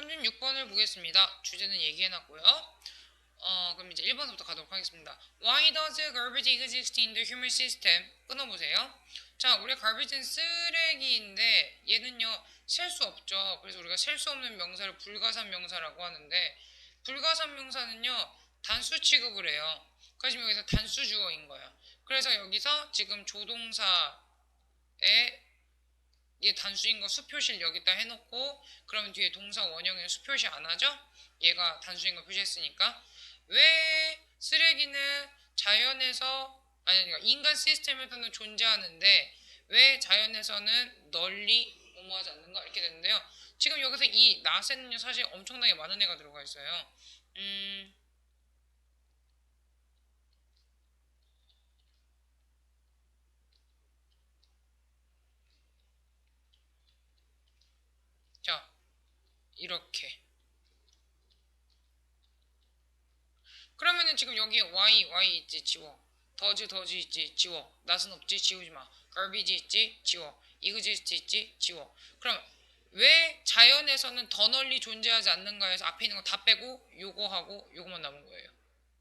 36번을 보겠습니다. 주제는 얘기해놨고요. 어, 그럼 이제 1번부터 가도록 하겠습니다. Why does garbage exist in the human system? 끊어보세요. 자, 우리 garbage는 쓰레기인데 얘는요 셀 수 없죠. 그래서 우리가 셀 수 없는 명사를 불가산 명사라고 하는데 불가산 명사는요 단수 취급을 해요. 지금 여기서 단수 주어인 거야. 그래서 여기서 지금 조동사에 얘 단수인 거 수표시를 여기다 해놓고 그러면 뒤에 동사 원형에는 수표시 안 하죠? 얘가 단수인 거 표시했으니까 왜 쓰레기는 자연에서 아니 그러니까 인간 시스템에서는 존재하는데 왜 자연에서는 널리 뭐뭐하지 않는가 이렇게 되는데요. 지금 여기서 이 나세는요 사실 엄청나게 많은 애가 들어가 있어요. 음. 자, 이렇게. 그러면은 지금 여기 y y 있지 지워. 더즈 더즈 있지 지워. 낫은 없지 지우지 마. garbage 있지 지워. exist 있지 지워. 그럼 왜 자연에서는 더 널리 존재하지 않는가 해서 앞에 있는 거 다 빼고 요거 하고 요거만 남은 거예요.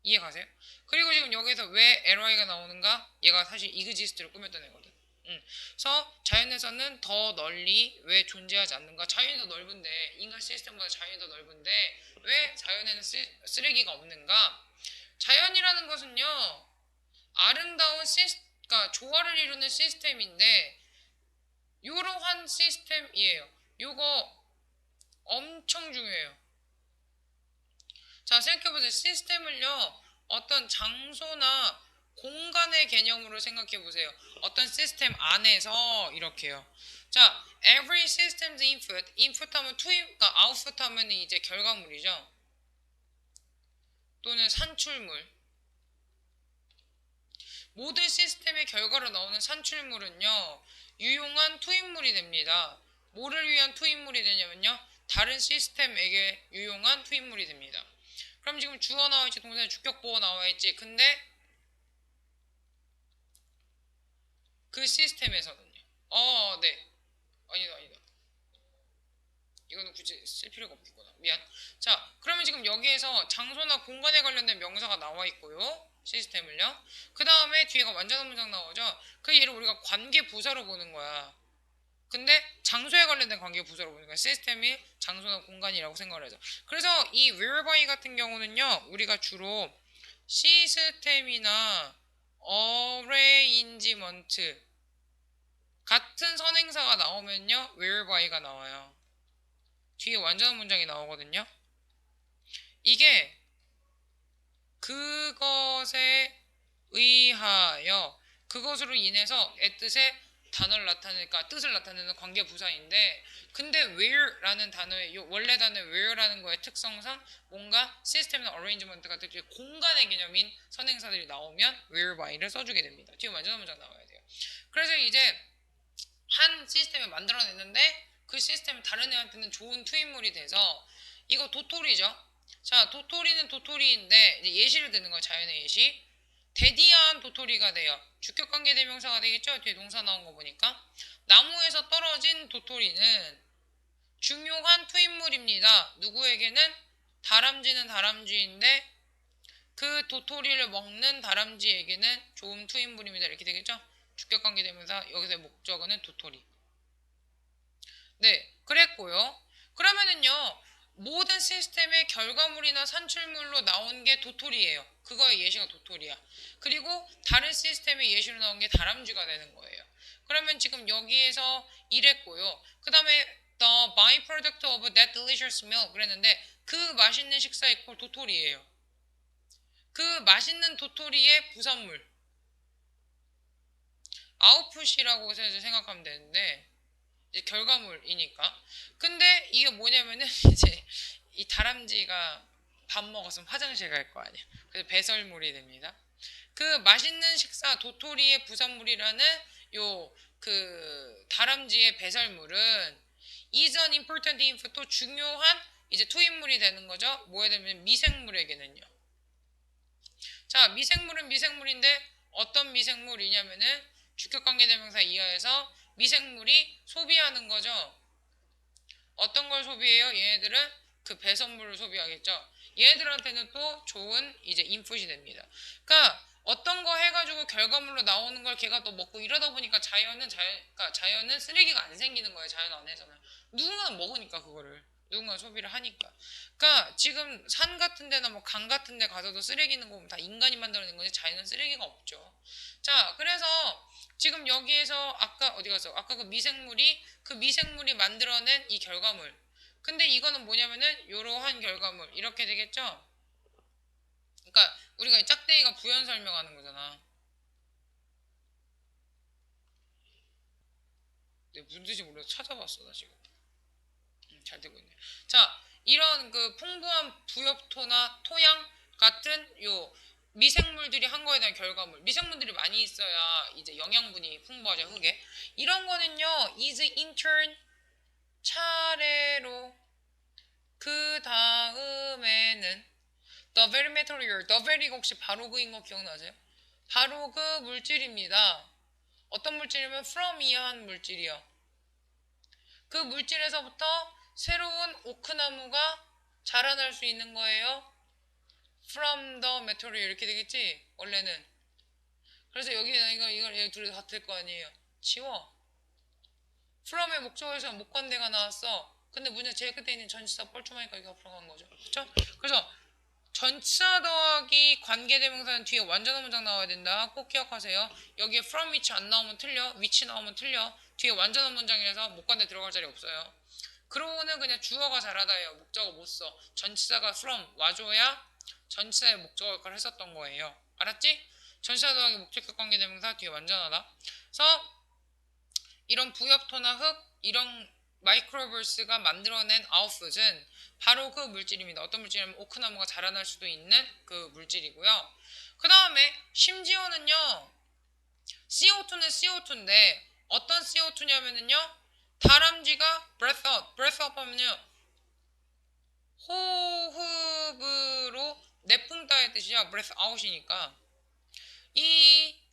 이해 가세요? 그리고 지금 여기서 왜 ly가 나오는가? 얘가 사실 exist를 꾸몄던 애거든. 음. 그래서 자연에서는 더 널리 왜 존재하지 않는가? 자연이 더 넓은데 인간 시스템보다 자연이 더 넓은데 왜 자연에는 쓰, 쓰레기가 없는가? 자연이라는 것은요 아름다운 시스, 그러니까 조화를 이루는 시스템인데 이러한 시스템이에요. 요거 엄청 중요해요. 자 생각해보세요. 시스템을요 어떤 장소나 공간의 개념으로 생각해 보세요. 어떤 시스템 안에서 이렇게요. 자, every system's input, input 하면 투입, 그러니까 output 하면 이제 결과물이죠. 또는 산출물. 모든 시스템의 결과로 나오는 산출물은요, 유용한 투입물이 됩니다. 뭐를 위한 투입물이 되냐면요, 다른 시스템에게 유용한 투입물이 됩니다. 그럼 지금 주어 나와 있지, 동사에 주격보어 나와 있지. 근데 그 시스템에서는요. 어, 네. 아니다, 아니다. 이거는 굳이 쓸 필요가 없겠구나. 미안. 자, 그러면 지금 여기에서 장소나 공간에 관련된 명사가 나와 있고요. 시스템을요. 그 다음에 뒤에가 완전한 문장 나오죠. 그 얘를 우리가 관계 부사로 보는 거야. 근데 장소에 관련된 관계 보는 거야. 시스템이 장소나 공간이라고 생각을 하죠. 그래서 이 whereby 같은 경우는요. 우리가 주로 시스템이나 arrangement 같은 선행사가 나오면요 whereby가 나와요. 뒤에 완전한 문장이 나오거든요. 이게 그것에 의하여 그것으로 인해서 의 뜻의 단어를 나타내니까 뜻을 나타내는 관계 부사인데 근데 where라는 단어의 요 원래 단어 where라는 거의 특성상 뭔가 시스템이나 같은 그 공간의 개념인 선행사들이 나오면 whereby를 써주게 됩니다. 뒤에 완전한 문장 나와야 돼요. 그래서 이제 한 시스템을 만들어냈는데 그 시스템이 다른 애한테는 좋은 투입물이 돼서 이거 도토리죠. 자, 도토리는 도토리인데 예시를 드는 거예요. 자연의 예시. 대디한 도토리가 돼요. 주격관계 대명사가 되겠죠? 뒤에 동사 나온 거 보니까. 나무에서 떨어진 도토리는 중요한 투입물입니다. 누구에게는 다람쥐는 다람쥐인데 그 도토리를 먹는 다람쥐에게는 좋은 투입물입니다. 이렇게 되겠죠? 주격관계 대명사 여기서 목적어는 도토리. 네, 그랬고요. 그러면은요. 모든 시스템의 결과물이나 산출물로 나온 게 도토리예요. 그거의 예시가 도토리야. 그리고 다른 시스템의 예시로 나온 게 다람쥐가 되는 거예요. 그러면 지금 여기에서 이랬고요. 그 다음에 the byproduct of that delicious meal 그랬는데 그 맛있는 식사 이퀄 도토리예요. 그 맛있는 도토리의 부산물 아웃풋이라고 생각하면 되는데 결과물이니까. 근데 이게 뭐냐면은 이제 이 다람쥐가 밥 먹었으면 화장실 갈 거 아니야. 그래서 배설물이 됩니다. 그 맛있는 식사 도토리의 부산물이라는 요 그 다람쥐의 배설물은 이전 important info 또 중요한 이제 투입물이 되는 거죠. 뭐에 되면 미생물에게는요. 자, 미생물은 미생물인데 어떤 미생물이냐면은 주격관계대명사 이하에서 미생물이 소비하는 거죠. 어떤 걸 소비해요? 얘네들은 그 배선물을 소비하겠죠. 얘들한테는 또 좋은 이제 인풋이 됩니다. 그러니까 어떤 거 해가지고 결과물로 나오는 걸 걔가 또 먹고 이러다 보니까 자연은 자연, 그러니까 자연은 쓰레기가 안 생기는 거예요. 자연 안에서는 누군가는 먹으니까 그거를 누군가 소비를 하니까. 그러니까 지금 산 같은 데나 뭐 강 같은 데 가서도 쓰레기 있는 거 보면 다 인간이 만들어낸 거지 자연은 쓰레기가 없죠. 자, 그래서 지금 여기에서 아까 어디 갔어? 아까 그 미생물이 그 미생물이 만들어낸 이 결과물. 근데 이거는 뭐냐면은 이러한 결과물 이렇게 되겠죠? 그러니까 우리가 이 짝대기가 부연 설명하는 거잖아. 내가 무슨 뜻인지 몰라서 찾아봤어 나 지금. 음, 잘 되고 있네. 자, 이런 그 풍부한 부엽토나 토양 같은 요 미생물들이 한 거에 대한 결과물. 미생물들이 많이 있어야 이제 영양분이 풍부하죠 흙에. 이런 거는요, is in turn 차례로 그 다음에는 the very material, the very가 혹시 바로 그인 거 기억나세요? 바로 그 물질입니다. 어떤 물질이면 from 이한 물질이요. 그 물질에서부터 새로운 오크나무가 자라날 수 있는 거예요. from the material 이렇게 되겠지? 원래는. 그래서 여기 이거 이걸 둘이 같을 거 아니에요. 지워. from의 목적어에서 목관대가 나왔어. 근데 문제 제일 끝에 있는 전치사 뻘쭘하니까 이거 앞으로 간 거죠. 그렇죠? 그래서 전치사 더하기 관계대명사는 뒤에 완전한 문장 나와야 된다. 꼭 기억하세요. 여기에 from which 안 나오면 틀려. which 나오면 틀려. 뒤에 완전한 문장이라서 목관대 들어갈 자리 없어요. 그러고는 그냥 주어가 잘하다예요. 목적어 못 써. 전치사가 from 와줘야 전치사의 목적어 역할을 했었던 거예요. 알았지? 전치사 더하기 목적격 관계대명사 뒤에 완전하다. 그래서 이런 부엽토나 흙 이런 마이크로버스가 만들어낸 아웃풋은 바로 그 물질입니다. 어떤 물질이냐면 오크나무가 자라날 수도 있는 그 물질이고요. 그 다음에 심지어는요. CO2는 CO2인데 어떤 CO2냐면은요. 다람쥐가 breath out, breath out 하면요. 호흡으로 내뿜다의 뜻이야. breath out이니까 이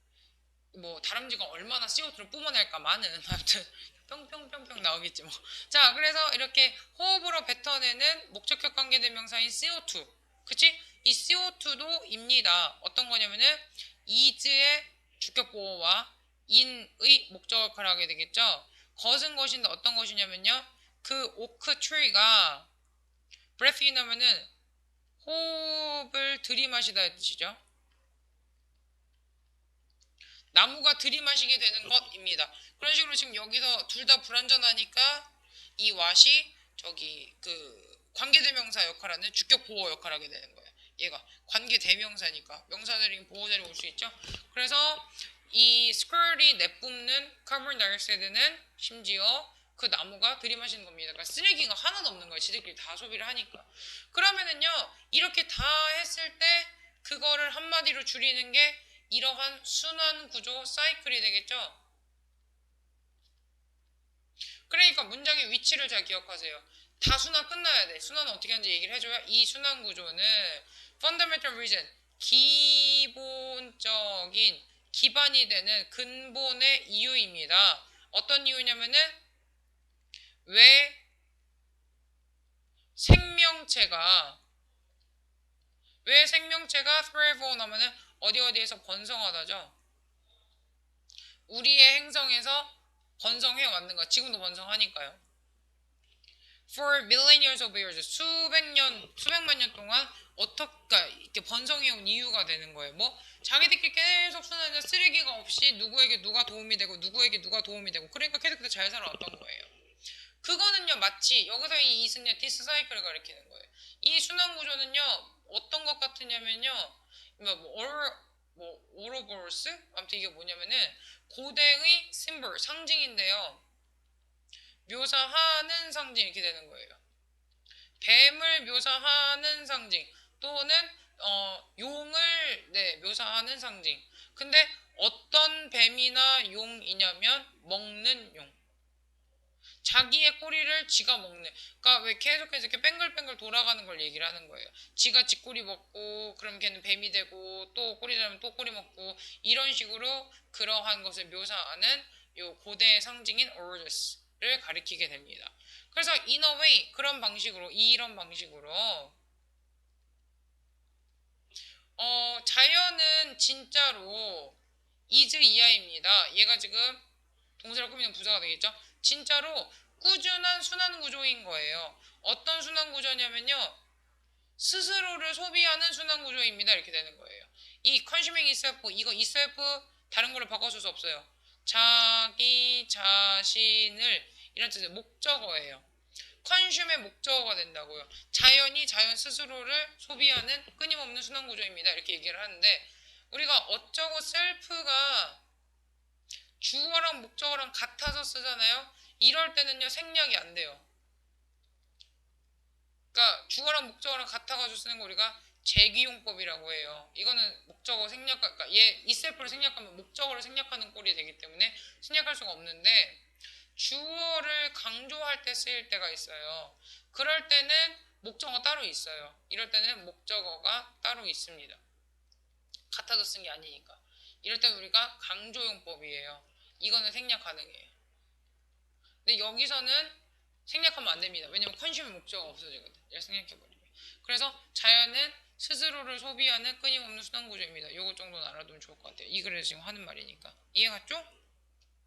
뭐 다람쥐가 얼마나 CO2를 뿜어낼까 많은 아무튼 뿅뿅뿅뿅 나오겠지 뭐. 자, 그래서 이렇게 호흡으로 뱉어내는 목적격 관계대명사인 CO2. 그치? 이 CO2도 입니다. 어떤 거냐면은 is의 주격 보호와 in의 목적 역할을 하게 되겠죠. 것은 것인데 어떤 것이냐면요. 그 오크 트리가 breath in 하면은 호흡을 들이마시다의 뜻이죠. 나무가 들이마시게 되는 것입니다. 그런 식으로 지금 여기서 둘 다 불완전하니까 이 왓이 저기 그 관계대명사 역할하는 주격 보호 역할하게 되는 거예요. 얘가 관계대명사니까 명사들이 보호자리 올 수 있죠. 그래서 이 스컬이 내뿜는 카본 다이옥사이드는 심지어 그 나무가 들이마시는 겁니다. 그러니까 쓰레기가 하나도 없는 거예요. 지들끼리 다 소비를 하니까. 그러면은요 이렇게 다 했을 때 그거를 한마디로 줄이는 게 이러한 순환 구조 사이클이 되겠죠. 그러니까 문장의 위치를 잘 기억하세요. 다 순환 끝나야 돼. 순환은 어떻게 하는지 얘기를 해줘야 이 순환 구조는 fundamental reason 기본적인 기반이 되는 근본의 이유입니다. 어떤 이유냐면은 왜 생명체가 왜 생명체가 thrive on 하면은 어디 어디에서 번성하다죠. 우리의 행성에서 번성해 왔는 가? 지금도 번성하니까요. For millions of years, 수백 년, 수백만 년 동안 어떻게 이렇게 번성해 온 이유가 되는 거예요. 뭐 자기들끼리 계속 순환해서 쓰레기가 없이 누구에게 누가 도움이 되고 누구에게 누가 도움이 되고 그러니까 계속 잘 살아왔던 거예요. 그거는요 마치 여기서 이 이승의 디스 사이클을 가리키는 거예요. 이 순환 구조는요 어떤 것 같으냐면요 뭐 오로 뭐 오로보로스 아무튼 이게 뭐냐면은 고대의 심볼 상징인데요. 묘사하는 상징 이렇게 되는 거예요. 뱀을 묘사하는 상징 또는 어, 용을 네, 묘사하는 상징. 근데 어떤 뱀이나 용이냐면 먹는 용. 자기의 꼬리를 지가 먹는. 그러니까 왜 계속해서 이렇게 뱅글뱅글 돌아가는 걸 얘기를 하는 거예요. 지가 지 꼬리 먹고 그럼 걔는 뱀이 되고 또 꼬리 자면 또 꼬리 먹고 이런 식으로 그러한 것을 묘사하는 요 고대의 상징인 오르스. 를 가리키게 됩니다. 그래서 way 그런 방식으로 이런 방식으로 어, 자연은 진짜로 is 이하입니다. 얘가 지금 동사를 꾸미는 부사가 되겠죠? 진짜로 꾸준한 순환 구조인 거예요. 어떤 순환 구조냐면요. 스스로를 소비하는 순환 구조입니다. 이렇게 되는 거예요. 이 consuming itself 이거 itself 다른 걸로 바꿔줄 수 없어요. 자기 자신을 이런 뜻의 목적어예요. 컨슘의 목적어가 된다고요. 자연이 자연 스스로를 소비하는 끊임없는 순환 구조입니다. 이렇게 얘기를 하는데 우리가 어쩌고 셀프가 주어랑 목적어랑 같아서 쓰잖아요. 이럴 때는요 생략이 안 돼요. 그러니까 주어랑 목적어랑 같아가지고 쓰는 거 우리가 재기용법이라고 해요. 이거는 목적어 생략, 그러니까 얘 이셀프를 생략하면 목적어를 생략하는 꼴이 되기 때문에 생략할 수가 없는데 주어를 강조할 때 쓰일 때가 있어요. 그럴 때는 목적어 따로 있어요. 이럴 때는 목적어가 따로 있습니다. 같아서 쓴 게 아니니까. 이럴 때는 우리가 강조용법이에요. 이거는 생략 가능해요. 근데 여기서는 생략하면 안 됩니다. 왜냐면 컨슘의 목적어가 없어지거든. 얘를 생략해버리면. 그래서 자연은 스스로를 소비하는 끊임없는 순환 구조입니다. 요거 정도는 알아두면 좋을 것 같아요. 이 글에서 지금 하는 말이니까. 이해 갔죠?